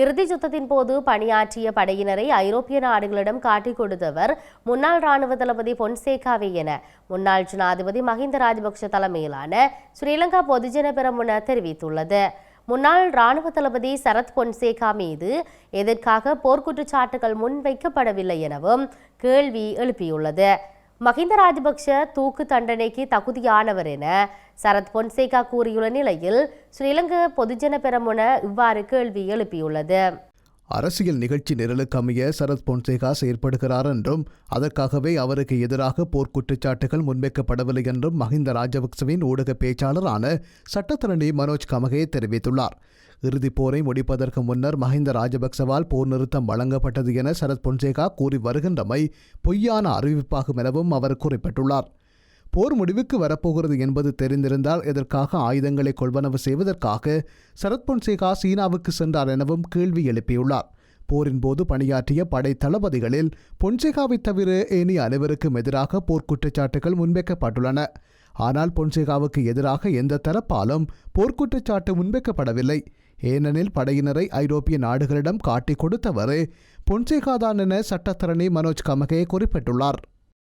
இறுதி யுத்தத்தின் போது பணியாற்றிய படையினரை ஐரோப்பிய நாடுகளிடம் காட்டிக் கொடுத்தவர் முன்னாள் ராணுவ தளபதி பொன்சேகாவே என. முன்னாள் ஜனாதிபதி மஹிந்த ராஜபக்ஷ தலைமையிலான ஸ்ரீலங்கா பொதுஜன பெரமுன தெரிவித்துள்ளது. முன்னாள் ராணுவ தளபதி சரத் பொன்சேகா மீது எதற்காக போர்க்குற்றச்சாட்டுகள் முன்வைக்கப்படவில்லை எனவும் கேள்வி எழுப்பியுள்ளது. மஹிந்த ராஜபக்ஷ தூக்கு தண்டனைக்கு தகுதியானவர் என சரத் பொன்சேகா கூறியுள்ள நிலையில் ஸ்ரீலங்கா பொதுஜன பெரமுன இவ்வாறு கேள்வி எழுப்பியுள்ளது. அரசியல் நிகழ்ச்சி நிரலுக்கமைய சரத் பொன்சேகா செயற்படுகிறார் என்றும் அதற்காகவே அவருக்கு எதிராக போர்க்குற்றச்சாட்டுகள் முன்வைக்கப்படவில்லை என்றும் மஹிந்த ராஜபக்சவின் ஊடக பேச்சாளரான சட்டத்தரணி மனோஜ் கமகே தெரிவித்துள்ளார். இறுதிப் போரை முடிப்பதற்கு முன்னர் மஹிந்த ராஜபக்சவால் போர் நிறுத்தம் வழங்கப்பட்டது என சரத் பொன்சேகா கூறி வருகின்றமை பொய்யான அறிவிப்பாகும் எனவும் அவர் குறிப்பிட்டுள்ளார். போர் முடிவுக்கு வரப்போகிறது என்பது தெரிந்திருந்தால் எதற்காக ஆயுதங்களை கொள்வனவு செய்வதற்காக சரத் பொன்சேகா சீனாவுக்கு சென்றார் எனவும் கேள்வி எழுப்பியுள்ளார். போரின் போது பணியாற்றிய படை தளபதிகளில் பொன்சேகாவை தவிர ஏனி அனைவருக்கும் எதிராக போர்க்குற்றச்சாட்டுகள் முன்வைக்கப்பட்டுள்ளன. ஆனால் பொன்சேகாவுக்கு எதிராக எந்த தரப்பாலும் போர்க்குற்றச்சாட்டு முன்வைக்கப்படவில்லை. ஏனெனில் படையினரை ஐரோப்பிய நாடுகளிடம் காட்டிக் கொடுத்தவரே பொன்சேகாதான் என சட்டத்தரணி மனோஜ் கமகே குறிப்பிட்டுள்ளார்.